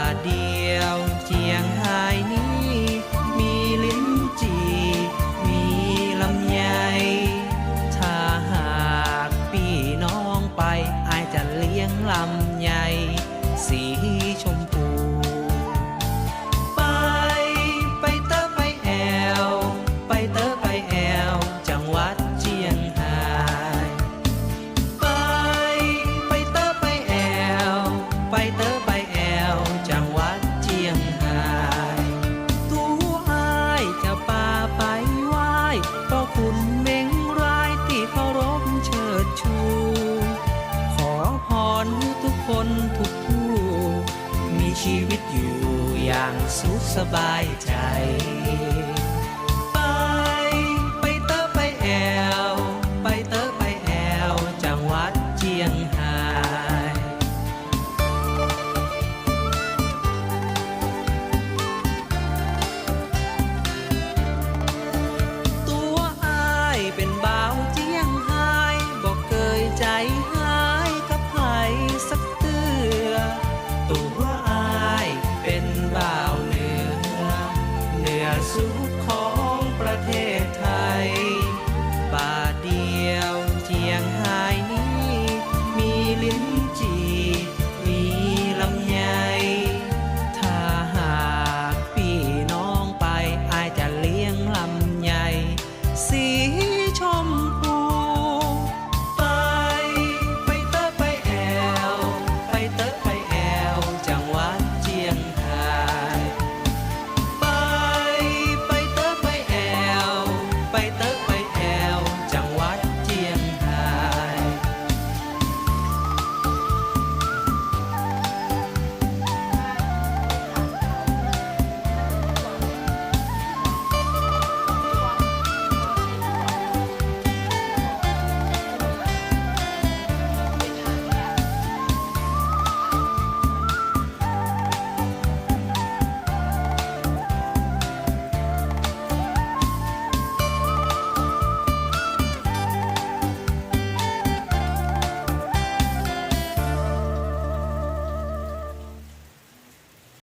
าเดียวเจียงไฮนี้ มีลิ้นจีมีลำใหญ่ถ้าหากพี่น้องไปอายจะเลี้ยงลำใหญ่ ชีวิตอยู่อย่างสุขสบายใจ